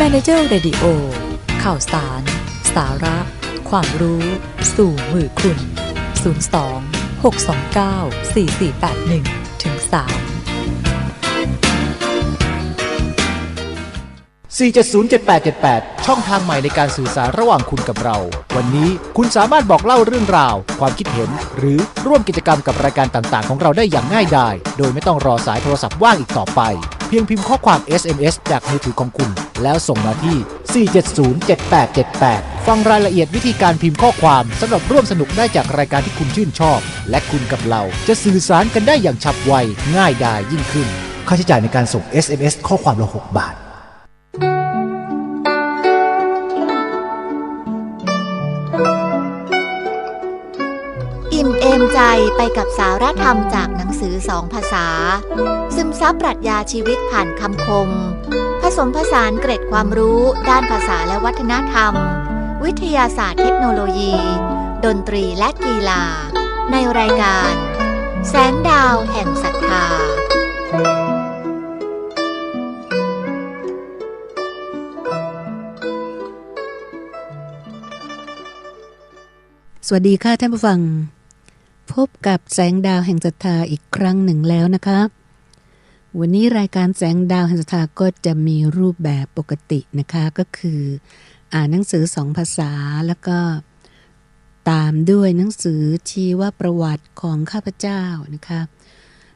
Manager Radio ข่าวสาร สาระ ความรู้ สู่มือคุณ 02 629 4481ถึง3 4707878 ช่องทางใหม่ในการสื่อสารระหว่างคุณกับเรา วันนี้คุณสามารถบอกเล่าเรื่องราว ความคิดเห็น หรือร่วมกิจกรรมกับรายการต่างๆ ของเราได้อย่างง่ายดาย โดยไม่ต้องรอสายโทรศัพท์ว่างอีกต่อไป เพียงพิมพ์ข้อความ SMS จากมือถือของคุณ แล้วส่งมาที่ 4707878 ฟังรายละเอียดวิธีการพิมพ์ข้อความสำหรับร่วมสนุกได้จากรายการที่คุณชื่นชอบ และคุณกับเราจะสื่อสารกันได้อย่างฉับไวง่ายดายยิ่งขึ้น ค่าใช้จ่ายในการส่ง SMS ข้อความละ6บาท อิ่มเอมใจไปกับสาระธรรมจากหนังสือสองภาษา ซึมซับปรัชญาชีวิตผ่านคำคม ผสมผสานเกร็ดความรู้ด้านภาษาและวัฒนธรรม วิทยาศาสตร์เทคโนโลยี ดนตรีและกีฬา ในรายการ แสงดาวแห่งศรัทธาสวัสดีค่ะท่านผู้ฟัง พบกับแสงดาวแห่งศรัทธาอีกครั้งหนึ่งแล้วนะคะวันนี้รายการแสงดาวแห่งศรัทธาก็จะมีรูปแบบปกตินะคะก็คือ อ่านหนังสือสองภาษาแล้วก็ตามด้วยหนังสือชีวประวัติของข้าพเจ้านะคะ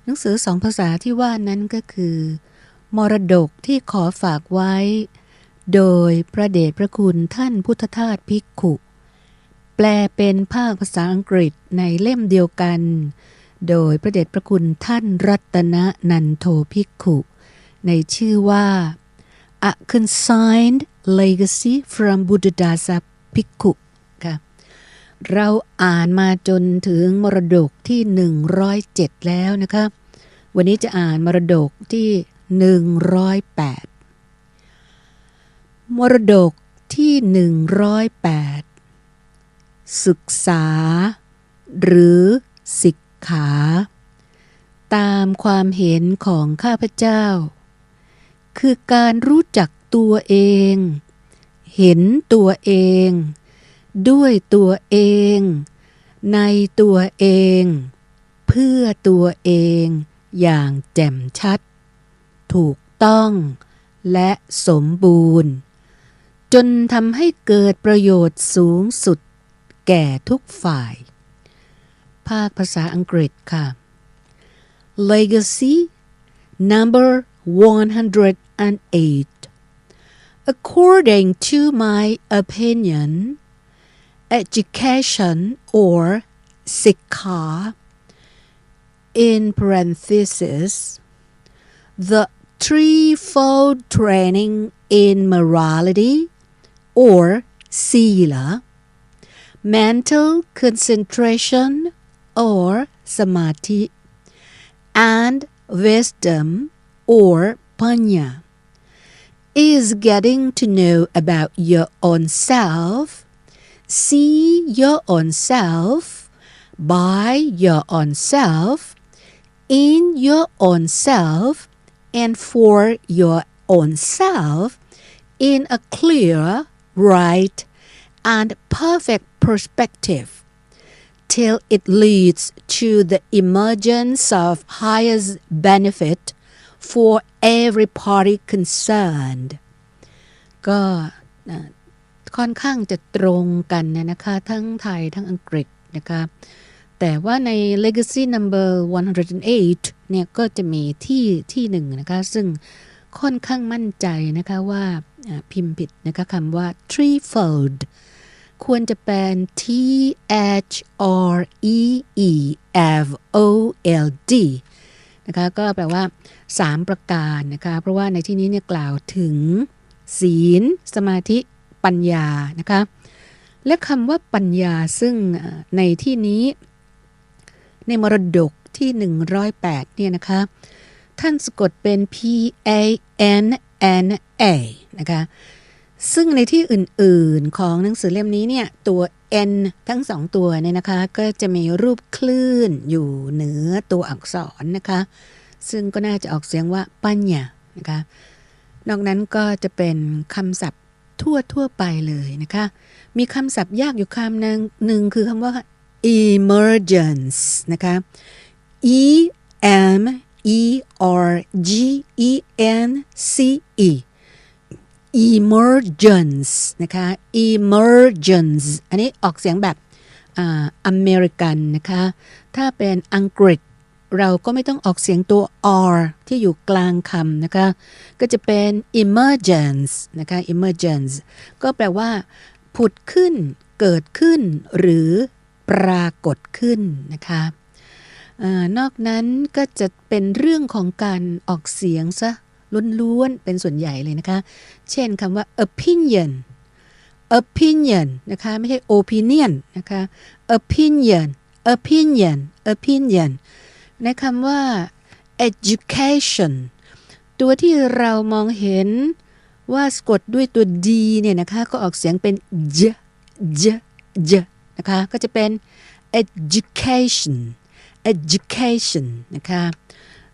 หนังสือสองภาษาที่ว่านั้นก็คือ มรดกที่ขอฝากไว้ โดยพระเดชพระคุณท่านพุทธทาสภิกขุ แปลเป็นภาคภาษาอังกฤษในเล่มเดียวกัน โดยพระเดชพระคุณท่านรัตนนันโทภิกขุ ในชื่อว่า A Consigned Legacy from Buddhadasa ภิกขุค่ะเราอ่านมาจนถึงมรดกที่ 107 แล้วนะคะ วันนี้จะอ่านมรดกที่ 108 มรดกที่ 108 ศึกษา หรือสิกขา ตามความเห็นของข้าพเจ้า คือการรู้จักตัวเอง เห็นตัวเอง ด้วยตัวเอง ในตัวเอง เพื่อตัวเองอย่างแจ่มชัด ถูกต้องและสมบูรณ์ จนทำให้เกิดประโยชน์สูงสุด แก่ทุกฝ่าย ภาคภาษาอังกฤษค่ะ Legacy number 108 According to my opinion education or sikha in parenthesis the threefold training in morality or sila mental concentration or samadhi, and wisdom or panya, is getting to know about your own self, see your own self, by your own self, in your own self, and for your own self in a clear, right, and perfect perspective till it leads to the emergence of highest benefit for every party concerned ก็ค่อนข้างจะตรงกันเนยนะคะ ทั้งไทยทั้งอังกฤษนะคะ แต่ว่าใน legacy number 108 เนี่ย ก็จะมีที่ที่หนึ่งนะคะ ซึ่งค่อนข้างมั่นใจนะคะว่าอ่าพิมพ์ผิดนะคะคำว่า threefold ควรจะเป็น T H R E E F O L D นะคะก็แปลว่า 3 ประการนะคะเพราะว่าในที่นี้เนี่ยกล่าวถึง ศีล สมาธิปัญญานะคะและคำว่าปัญญาซึ่งในที่นี้ ในมรดกที่ 108เนี่ยนะคะท่านสะกดเป็น P A N N A นะคะ ซึ่งในที่อื่นๆของหนังสือเล่มนี้เนี่ย ตัว N ทั้งสองตัวเนี่ยนะคะ ก็จะมีรูปคลื่นอยู่เหนือตัวอักษรนะคะ ซึ่งก็น่าจะออกเสียงว่าปัญญานะคะ นอกนั้นก็จะเป็นคำศัพท์ทั่วทั่วๆไปเลยนะคะ มีคำศัพท์ยากอยู่คำหนึ่งหนึ่งคือคำว่า emergence นะคะ e m e r g e n c e emergence นะคะ emergence อันนี้ออกเสียงแบบออเมริกันนะคะ ถ้าเป็นอังกฤษเราก็ไม่ต้องออกเสียงตัว r ที่อยู่กลางคำนะคะ ก็จะเป็น emergence นะคะ emergence ก็แปลว่า ผุดขึ้น เกิดขึ้น หรือปรากฏขึ้นนะคะเออนอกนั้นก็จะเป็นเรื่องของการออกเสียงซะ ล้วนๆเป็นส่วนใหญ่เลยนะคะ เช่นคำว่า opinion opinion นะคะไม่ใช่ opinion นะคะ opinion opinion opinion ในคำว่า education ตัวที่เรามองเห็นว่าสะกดด้วยตัว d เนี่ยนะคะ ก็ออกเสียงเป็น j j j นะคะ ก็จะเป็น education education นะคะ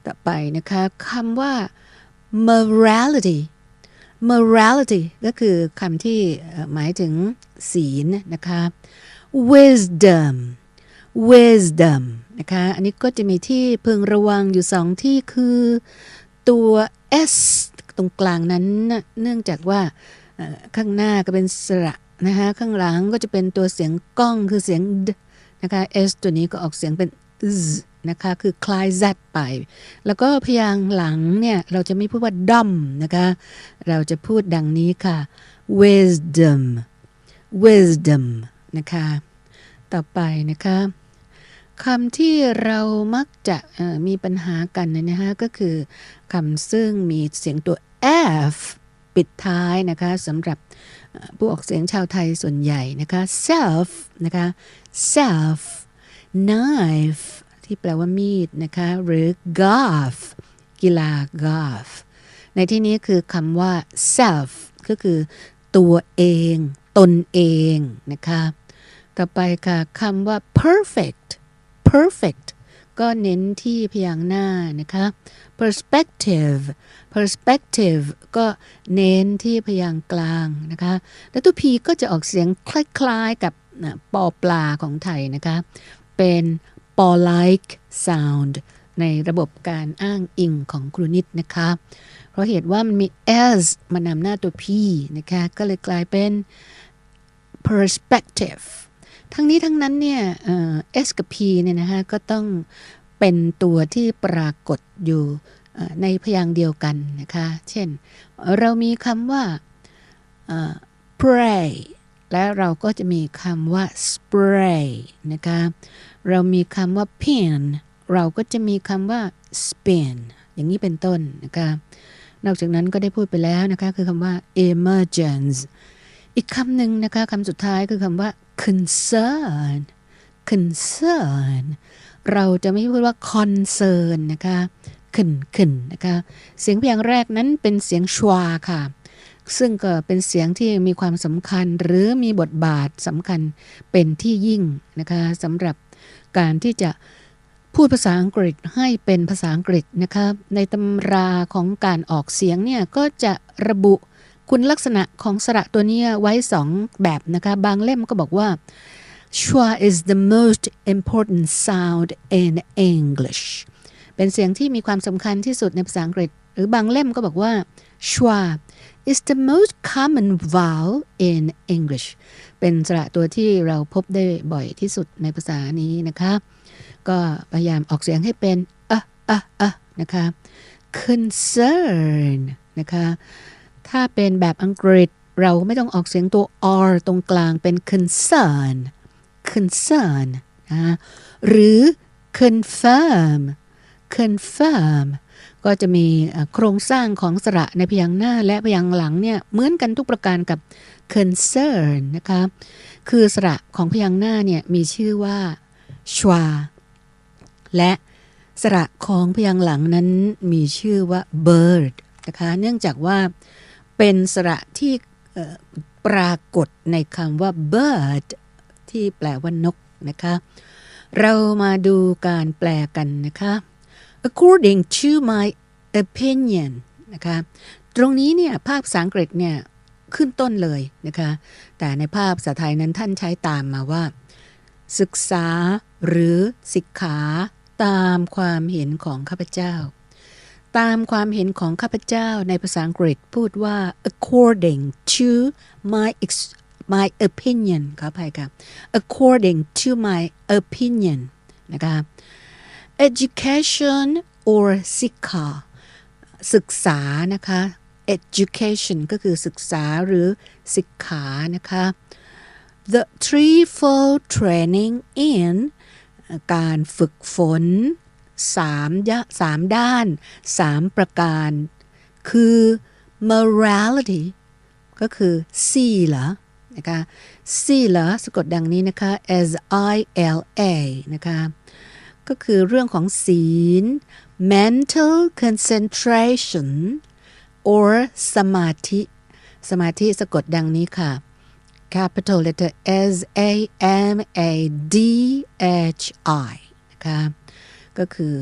ต่อไปนะคะคำว่า morality morality ก็คือคำที่หมายถึงศีลนะคะ wisdom wisdom นะคะอันนี้ก็จะมีที่พึงระวังอยู่สองที่คือตัว s ตรงกลางนั้นเนื่องจากว่าข้างหน้าก็เป็นสระนะคะข้างหลังก็จะเป็นตัวเสียงก้องคือเสียง d นะคะ s ตัวนี้ก็ออกเสียงเป็น z นะคะคือคลาย z ไป แล้วก็พยางหลังเนี่ย เราจะไม่พูดว่า dom นะคะ เราจะพูดดังนี้ค่ะ wisdom wisdom นะคะ ต่อไปนะคะคำที่เรามักจะมีปัญหากันนะคะก็คือคำซึ่งมีเสียงตัว f ปิดท้ายนะคะสำหรับผู้ออกเสียงชาวไทยส่วนใหญ่นะคะ self นะคะ self knife ที่แปลว่ามีดนะคะ หรือ golf กีฬา golf ในที่นี้คือคำว่า self ก็คือตัวเอง ตนเองนะคะ ต่อไปค่ะคำว่า perfect perfect ก็เน้นที่พยางหน้านะคะ perspective perspective ก็เน้นที่พยางกลางนะคะ แล้วตัว p ก็จะออกเสียงคล้ายๆกับปอปลาของไทยนะคะ เป็น ปอ like sound ในระบบการอ้างอิงของครูนิดนะคะ เพราะเหตุว่ามันมี s มานำหน้าตัว p นะคะ ก็เลยกลายเป็น perspective ทั้งนี้ทั้งนั้นเนี่ย s กับ p เนี่ยนะคะก็ต้องเป็นตัวที่ปรากฏอยู่ในพยางค์เดียวกันนะคะ เช่น เรามีคำว่า pray และเราก็จะมีคำว่า spray นะคะ เรามีคำว่า pin เราก็จะมีคำว่า spin อย่างนี้เป็นต้นนะคะนอกจากนั้นก็ได้พูดไปแล้วนะคะคือคำว่า emergence อีกคำหนึ่งนะคะคำสุดท้ายคือคำว่า concern concern เราจะไม่พูดว่า concern นะคะขึ้นขึ้นนะคะเสียงเพียงแรกนั้นเป็นเสียงชวาค่ะ ซึ่งก็เป็นเสียงที่มีความสำคัญหรือมีบทบาทสำคัญเป็นที่ยิ่งนะคะสำหรับ การที่จะพูดภาษาอังกฤษให้เป็นภาษาอังกฤษนะคะในตำราของการออกเสียงเนี่ยก็จะระบุคุณลักษณะของสระตัวนี้ไว้สองแบบนะคะบางเล่มก็บอกว่า schwa is the most important sound in English เป็นเสียงที่มีความสำคัญที่สุดในภาษาอังกฤษ หรือบางเล่มก็บอกว่า schwa is the most common vowel in English เป็นสระตัวที่เราพบได้บ่อยที่สุดในภาษานี้นะคะ ก็พยายามออกเสียงให้เป็นอะอะอะนะคะ concern นะคะ ถ้าเป็นแบบอังกฤษเราไม่ต้องออกเสียงตัว r ตรงกลางเป็น concern concern นะหรือ confirm confirm ก็จะมีโครงสร้างของสระในพยางค์หน้าและพยางค์หลังเนี่ยเหมือนกันทุกประการกับ concern นะคะคือสระของพยางค์หน้าเนี่ยมีชื่อว่า schwa และสระของพยางค์หลังนั้นมีชื่อว่า bird นะคะเนื่องจากว่าเป็นสระที่ปรากฏในคำว่า bird ที่แปลว่านกนะคะเรามาดูการแปลกันนะคะ according to my opinion นะคะตรงนี้เนี่ยภาพภาษาอังกฤษเนี่ย ขึ้นต้นเลยนะคะ แต่ในภาพภาษาไทยนั้นท่านใช้ตามมาว่า ศึกษาหรือสิกขาตามความเห็นของข้าพเจ้า ตามความเห็นของข้าพเจ้าในภาษาอังกฤษพูดว่า according to my ex- my opinion ขออภัยค่ะ according to my opinion นะคะ education or สิกขาศึกษานะคะ education ก็คือศึกษาหรือสิกขานะคะ the threefold training in การฝึกฝนสามยะสามด้านสามประการ คือ morality ก็คือศีลนะคะศีลสะกดดังนี้นะคะ S I L A นะคะก็คือเรื่องของศีล mental concentration or สมาธิ สมาธิสะกดดังนี้ค่ะ capital letter S A M A D H I นะคะก็คือ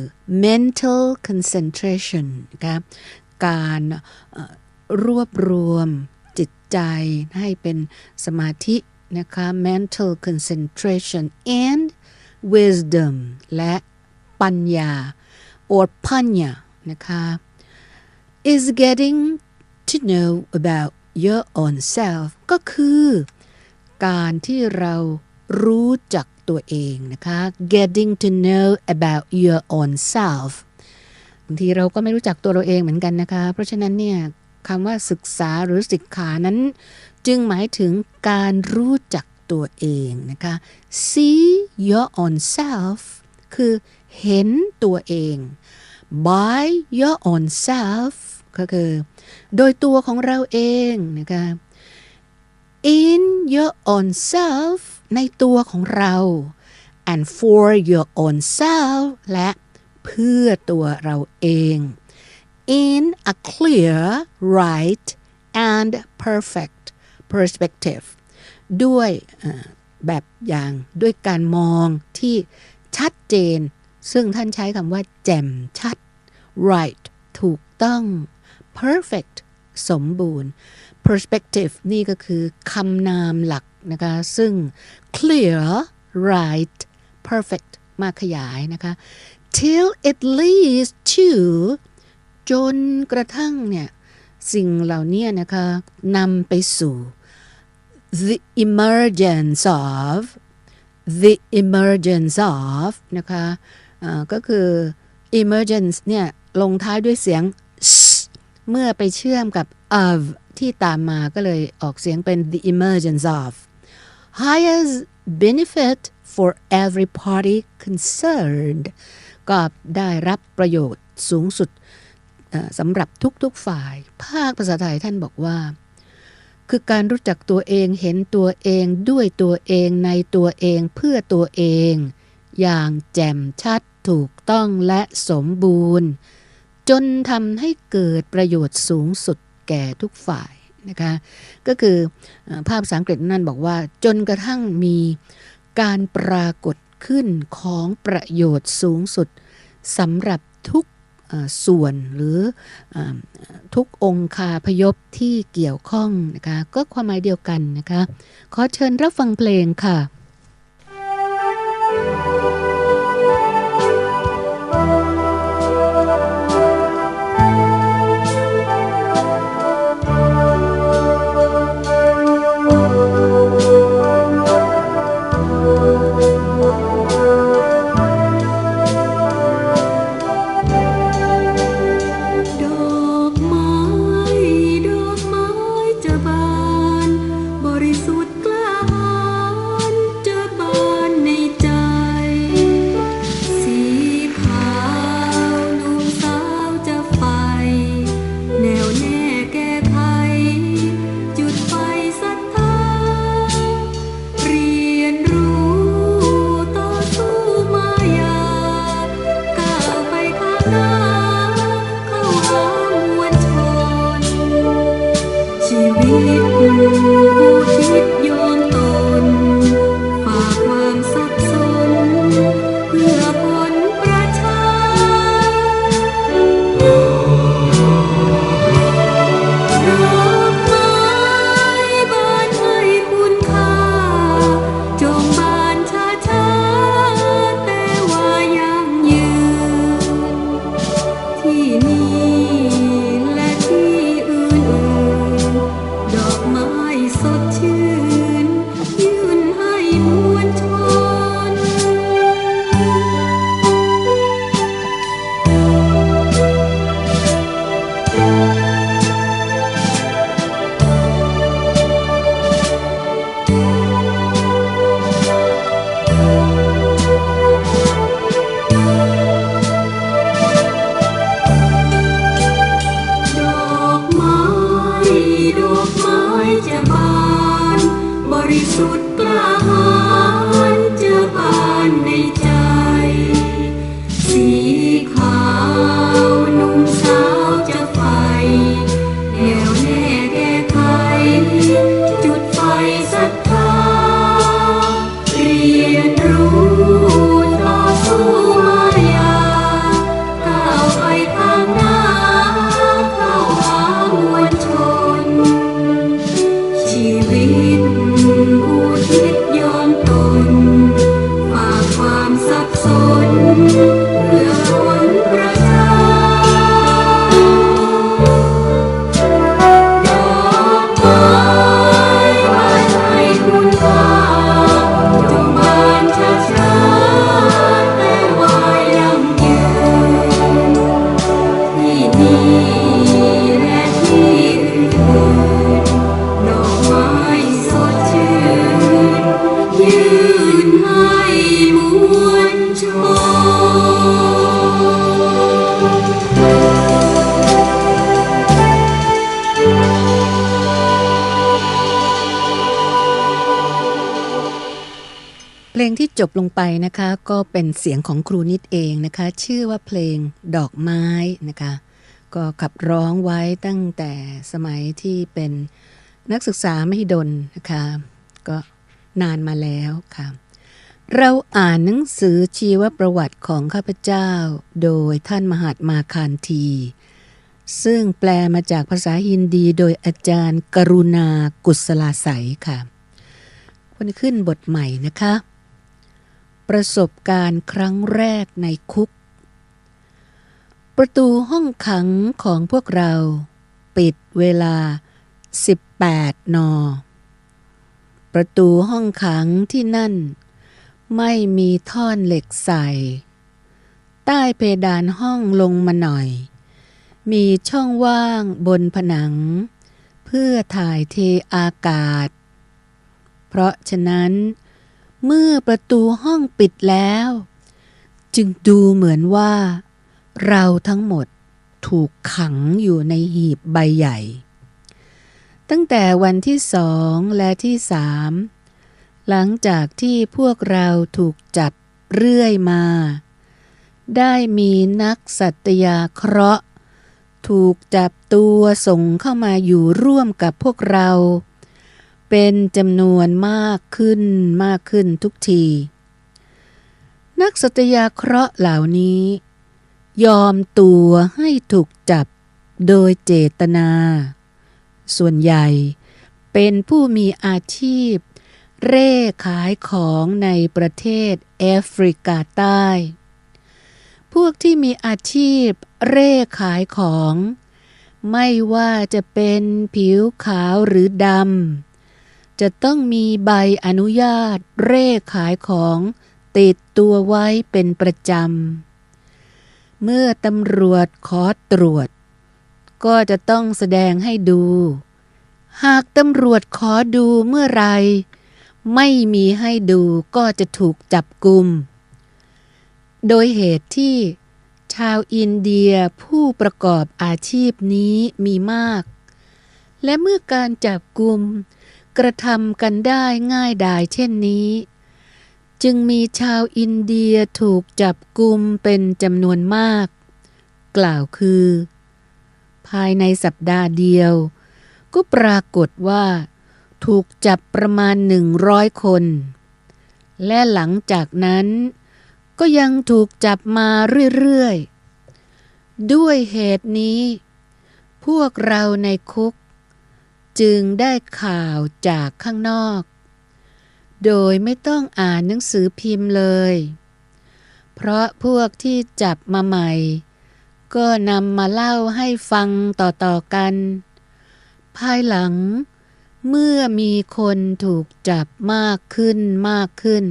mental concentration นะคะการรวบรวมจิตใจให้เป็นสมาธินะคะ mental concentration and wisdom และปัญญา or ปัญญานะคะ is getting to know about your own self ก็คือ การที่เรารู้จักตัวเองนะคะ getting to know about your own self บางทีเราก็ไม่รู้จักตัวเราเองเหมือนกันนะคะ เพราะฉะนั้นเนี่ยคำว่าศึกษาหรือศิกขานั้น จึงหมายถึงการรู้จักตัวเองนะคะ see your own self คือเห็นตัวเอง by your own self ก็คือ โดยตัวของเราเองนะคะ in your own self ในตัวของเรา and for your own self และเพื่อตัวเราเอง in a clear right and perfect perspective ด้วยแบบอย่างด้วยการมองที่ชัดเจน ซึ่งท่านใช้คำว่า แจ่มชัด right ถูกต้อง perfect สมบูรณ์ perspective นี่ก็คือคำนามหลักนะคะ ซึ่ง clear right perfect มาขยายนะคะ till it leads to จนกระทั่งเนี่ย สิ่งเหล่านี้นะคะนำไปสู่ the emergence of the emergence of นะคะอ่าก็คือ emergence เนี่ย ลงท้ายด้วยเสียง เมื่อไปเชื่อมกับ of ที่ตามมาก็เลยออกเสียงเป็น the emergence of highest benefit for every party concerned ก็ได้รับประโยชน์สูงสุดสำหรับทุกๆฝ่าย ภาคภาษาไทยท่านบอกว่า คือการรู้จักตัวเองเห็นตัวเองด้วยตัวเองในตัวเองเพื่อตัวเอง อย่างแจ่มชัดถูกต้องและสมบูรณ์ จนทำให้เกิดประโยชน์สูงสุดแก่ทุกฝ่ายนะคะก็คือภาพภาษาอังกฤษนั่นบอกว่า จนกระทั่งมีการปรากฏขึ้นของประโยชน์สูงสุดสำหรับทุกส่วนหรืออทุกองค์คาพยพที่เกี่ยวข้องนะคะก็ความหมายเดียวกันนะคะขอเชิญรับฟังเพลงค่ะ จบลงไปนะคะก็เป็นเสียงของครูนิดเองนะคะ ชื่อว่าเพลงดอกไม้นะคะ ก็ขับร้องไว้ตั้งแต่สมัยที่เป็นนักศึกษามหิดลนะคะ ก็นานมาแล้วค่ะ เราอ่านหนังสือชีวประวัติของข้าพเจ้า โดยท่านมหาตมาคานที ซึ่งแปลมาจากภาษาฮินดีโดยอาจารย์กรุณากุศลาใสค่ะวันขึ้นบทใหม่นะคะ ประสบการณ์ครั้งแรกในคุก ประตูห้องขังของพวกเราปิดเวลา 18 น ประตูห้องขังที่นั่น ไม่มีท่อนเหล็กใส่ ใต้เพดานห้องลงมาหน่อย มีช่องว่างบนผนัง เพื่อถ่ายเทอากาศ เพราะฉะนั้น เมื่อประตูห้องปิดแล้ว จึงดูเหมือนว่า เราทั้งหมดถูกขังอยู่ในหีบใบใหญ่ ตั้งแต่วันที่สองและที่สามหลังจากที่พวกเราถูกจับเรื่อยมา ได้มีนักสัตยาเคราะห์ ถูกจับตัวส่งเข้ามาอยู่ร่วมกับพวกเรา เป็นจำนวนมากขึ้นมากขึ้นทุกที นักสัตยาเคราะห์เหล่านี้ ยอมตัวให้ถูกจับโดยเจตนา ส่วนใหญ่เป็นผู้มีอาชีพ เร่ขายของในประเทศแอฟริกาใต้ พวกที่มีอาชีพเร่ขายของ ไม่ว่าจะเป็นผิวขาวหรือดำ จะต้องมีใบอนุญาตเร่ขายของติดตัวไว้เป็นประจำ เมื่อตำรวจขอตรวจ ก็จะต้องแสดงให้ดู หากตำรวจขอดูเมื่อไร ไม่มีให้ดูก็จะถูกจับกุม โดยเหตุที่ชาวอินเดียผู้ประกอบอาชีพนี้มีมาก และเมื่อการจับกุม กระทำกันได้ง่ายดายเช่นนี้ จึงมีชาวอินเดียถูกจับกุมเป็นจำนวนมาก กล่าวคือ ภายในสัปดาห์เดียว ก็ปรากฏว่า ถูกจับประมาณหนึ่งร้อยคน และหลังจากนั้น ก็ยังถูกจับมาเรื่อยๆ ด้วยเหตุนี้ พวกเราในคุก จึงได้ข่าวจากข้างนอก โดยไม่ต้องอ่านหนังสือพิมพ์เลย เพราะพวกที่จับมาใหม่ ก็นำมาเล่าให้ฟังต่อๆกัน ภายหลังเมื่อมีคนถูกจับมากขึ้นมากขึ้น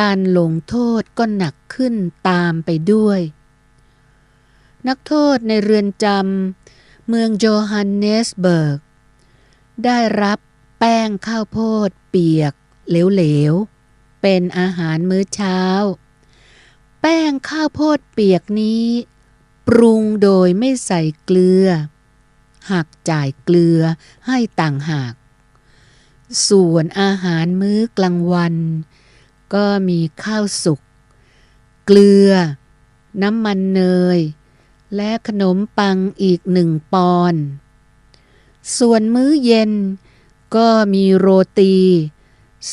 การลงโทษก็หนักขึ้นตามไปด้วย นักโทษในเรือนจำเมืองโจฮันเนสเบิร์ก ได้รับแป้งข้าวโพดเปียกเหลวๆ เป็นอาหารมื้อเช้า แป้งข้าวโพดเปียกนี้ ปรุงโดยไม่ใส่เกลือหากจ่ายเกลือให้ต่างหาก ส่วนอาหารมื้อกลางวัน ก็มีข้าวสุก เกลือ น้ำมันเนย และขนมปังอีกหนึ่งปอนด์ ส่วนมื้อเย็นก็มีโรตี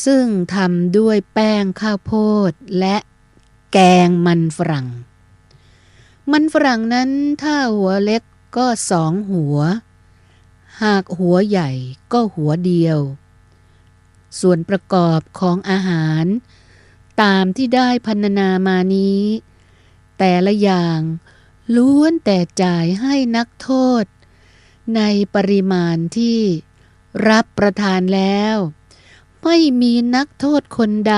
ซึ่งทำด้วยแป้งข้าวโพดและแกงมันฝรั่ง มันฝรั่งนั้นถ้าหัวเล็กก็สองหัว หากหัวใหญ่ก็หัวเดียว ส่วนประกอบของอาหาร ตามที่ได้พันนามานี้ แต่ละอย่างล้วนแต่จ่ายให้นักโทษ ในปริมาณที่รับประทานแล้ว ไม่มีนักโทษคนใด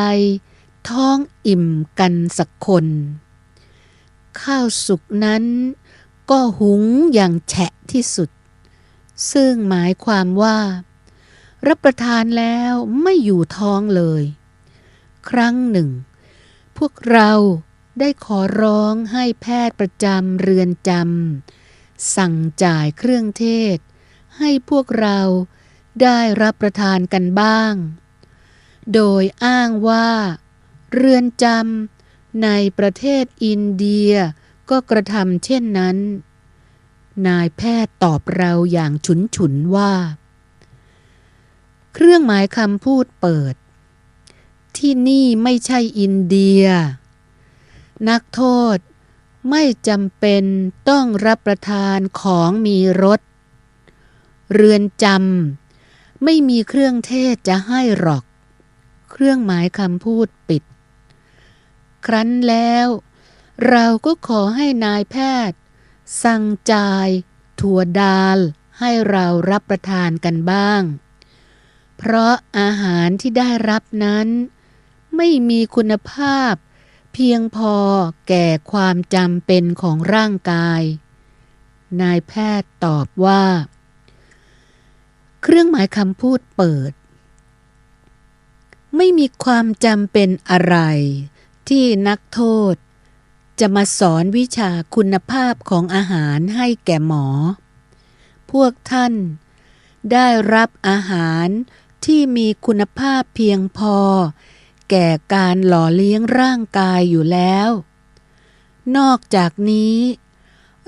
ท้องอิ่มกันสักคน ข้าวสุกนั้นก็หุงอย่างแฉะที่สุด ซึ่งหมายความว่า รับประทานแล้วไม่อยู่ท้องเลย ครั้งหนึ่ง พวกเราได้ขอร้องให้แพทย์ประจำเรือนจำ สั่งจ่ายเครื่องเทศ ให้พวกเราได้รับประทานกันบ้าง โดยอ้างว่า เรือนจำในประเทศอินเดียก็กระทำเช่นนั้น นายแพทย์ตอบเราอย่างฉุนฉุนว่า เครื่องหมายคำพูดเปิด ที่นี่ไม่ใช่อินเดีย นักโทษ ไม่จำเป็นต้องรับประทานของมีรส เรือนจำไม่มีเครื่องเทศจะให้หรอก เครื่องหมายคำพูดปิด ครั้นแล้ว เราก็ขอให้นายแพทย์ สั่งจ่ายถั่วดาลให้เรารับประทานกันบ้าง เพราะอาหารที่ได้รับนั้น ไม่มีคุณภาพ พียงพอแก่ความจำเป็นของร่างกาย นายแพทย์ตอบว่า เครื่องหมายคำพูดเปิด ไม่มีความจำเป็นอะไร ที่นักโทษ จะมาสอนวิชาคุณภาพของอาหารให้แก่หมอ พวกท่านได้รับอาหารที่มีคุณภาพเพียงพอ แก่การหล่อเลี้ยงร่างกายอยู่แล้ว นอกจากนี้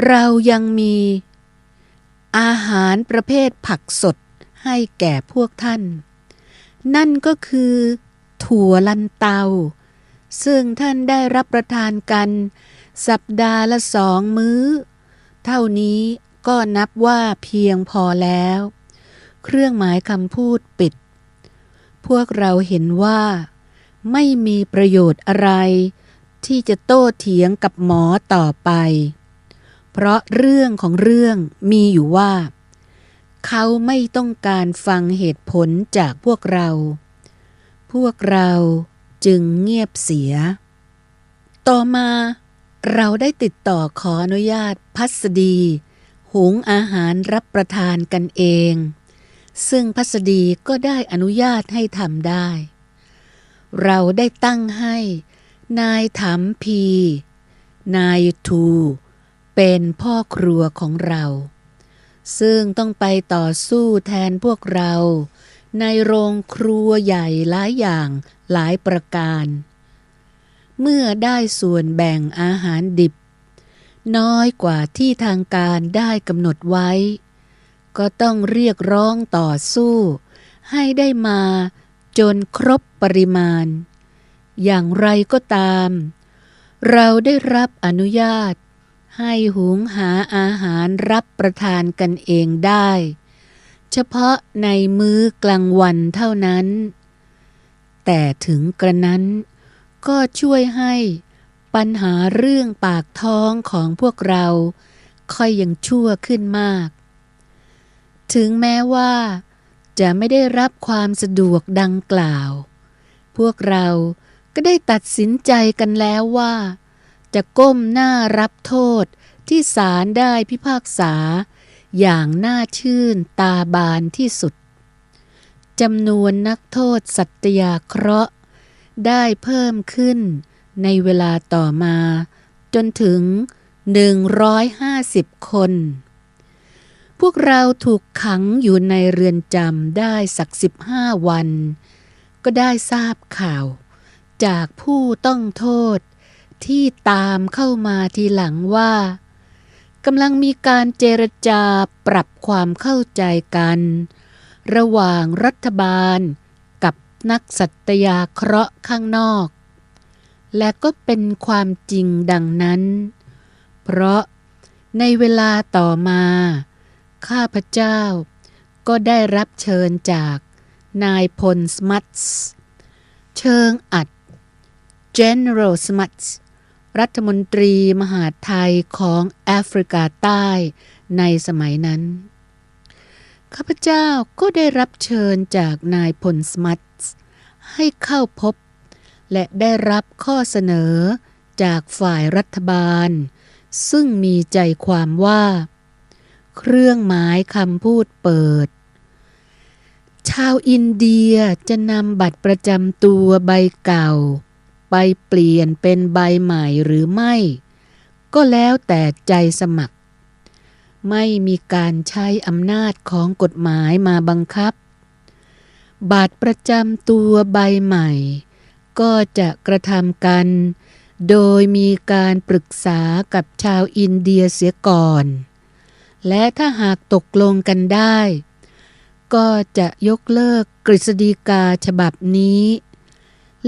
เรายังมี อาหารประเภทผักสดให้แก่พวกท่าน นั่นก็คือ ถั่วลันเตา ซึ่งท่านได้รับประทานกัน สัปดาห์ละสองมื้อ เท่านี้ก็นับว่าเพียงพอแล้ว เครื่องหมายคำพูดปิด พวกเราเห็นว่า ไม่มีประโยชน์อะไร ที่จะโต้เถียงกับหมอต่อไป เพราะเรื่องของเรื่องมีอยู่ว่า เขาไม่ต้องการฟังเหตุผลจากพวกเรา พวกเราจึงเงียบเสีย ต่อมาเราได้ติดต่อขออนุญาตพัสดี หุงอาหารรับประทานกันเอง ซึ่งพัสดีก็ได้อนุญาตให้ทำได้ เราได้ตั้งให้ นายถามพี นายทู เป็นพ่อครัวของเรา ซึ่งต้องไปต่อสู้แทนพวกเรา ในโรงครัวใหญ่หลายอย่างหลายประการ เมื่อได้ส่วนแบ่งอาหารดิบ น้อยกว่าที่ทางการได้กำหนดไว้ ก็ต้องเรียกร้องต่อสู้ ให้ได้มา จนครบปริมาณ อย่างไรก็ตาม เราได้รับอนุญาต ให้หุงหาอาหารรับประทานกันเองได้ เฉพาะในมื้อกลางวันเท่านั้น แต่ถึงกระนั้นก็ช่วยให้ปัญหาเรื่องปากท้องของพวกเรา ค่อยยังชั่วขึ้นมาก ถึงแม้ว่า จะไม่ได้รับความสะดวกดังกล่าว พวกเราก็ได้ตัดสินใจกันแล้วว่า จะก้มหน้ารับโทษที่ศาลได้พิพากษา อย่างน่าชื่นตาบานที่สุดจำนวนนักโทษสัตยาเคราะห์ ได้เพิ่มขึ้นในเวลาต่อมา จนถึง 150 คน พวกเราถูกขังอยู่ในเรือนจำได้สักสิบห้าวัน ก็ได้ทราบข่าว จากผู้ต้องโทษที่ตามเข้ามาทีหลังว่ากำลังมีการเจรจาปรับความเข้าใจกัน ระหว่างรัฐบาลกับนักสัตยาเคราะห์ข้างนอก และก็เป็นความจริงดังนั้น เพราะในเวลาต่อมา ข้าพเจ้าก็ได้รับเชิญจากนายพลสมัตส์เชิงอัด General Smuts รัฐมนตรีมหาไทยของแอฟริกาใต้ในสมัยนั้น ข้าพเจ้าก็ได้รับเชิญจากนายพลสมัตส์ให้เข้าพบ และได้รับข้อเสนอจากฝ่ายรัฐบาล ซึ่งมีใจความว่า เครื่องหมายคำพูดเปิด ชาวอินเดียจะนำบัตรประจำตัวใบเก่า ไปเปลี่ยนเป็นใบใหม่หรือไม่ ก็แล้วแต่ใจสมัคร ไม่มีการใช้อำนาจของกฎหมายมาบังคับ บัตรประจำตัวใบใหม่ ก็จะกระทำกันโดยมีการปรึกษากับชาวอินเดียเสียก่อน และถ้าหากตกลงกันได้ ก็จะยกเลิกกฤษฎีกาฉบับนี้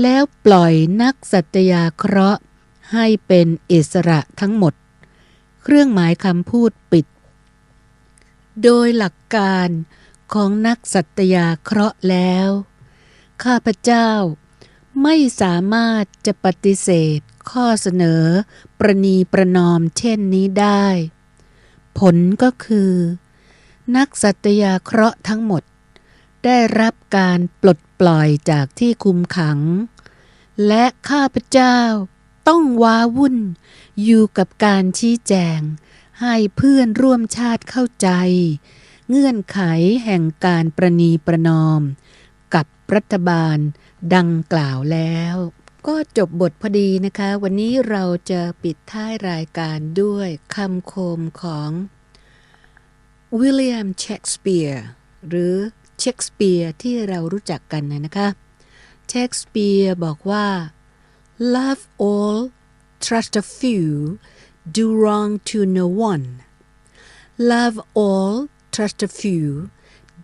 แล้วปล่อยนักสัตยาเคราะห์ให้เป็นอิสระทั้งหมด เครื่องหมายคำพูดปิด โดยหลักการของนักสัตยาเคราะห์แล้ว ข้าพเจ้าไม่สามารถจะปฏิเสธข้อเสนอประนีประนอมเช่นนี้ได้ ผลก็คือ นักสัตยาเคราะห์ทั้งหมด ได้รับการปลดปล่อยจากที่คุมขัง และข้าพเจ้าต้องว้าวุ่นอยู่กับการชี้แจง ให้เพื่อนร่วมชาติเข้าใจ เงื่อนไขแห่งการประนีประนอม กับรัฐบาลดังกล่าวแล้ว ก็จบบทพอดีนะคะ วันนี้เราจะปิดท้ายรายการด้วยคำคมของวิลเลียมเชกสเปียร์หรือเชคสเปียร์ที่เรารู้จักกันนะนะคะเชคสเปียร์บอกว่า love all trust a few do wrong to no one love all trust a few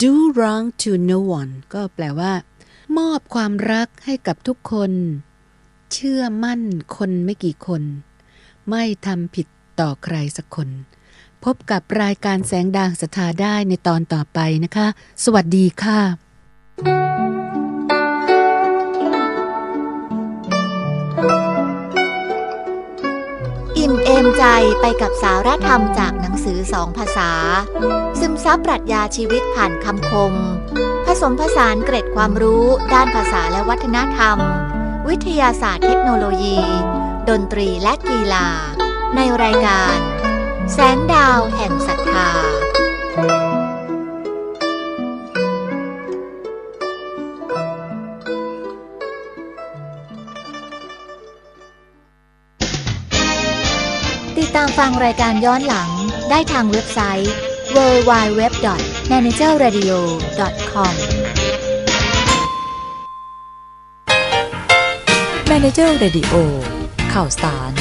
do wrong to no one ก็แปลว่า มอบความรักให้กับทุกคน เชื่อมั่นคนไม่กี่คน ไม่ทำผิดต่อใครสักคน พบกับรายการแสงดางสถาได้ในตอนต่อไปนะคะ สวัสดีค่ะ อิ่มเอมใจไปกับสาระธรรมจากหนังสือสองภาษา ซึมซับปรัชญาชีวิตผ่านคำคม ผสมผสานเกร็ดความรู้ด้านภาษาและวัฒนธรรม วิทยาศาสตร์เทคโนโลยี ดนตรีและกีฬา ในรายการ แสงดาวแห่งศรัทธา ติดตามฟังรายการย้อนหลังได้ทางเว็บไซต์ www.managerradio.com Manager Radio ข่าวสาร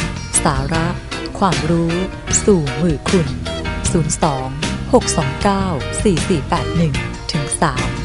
สาระ ความรู้ สู่มือคุณ 02 629 4481ถึง3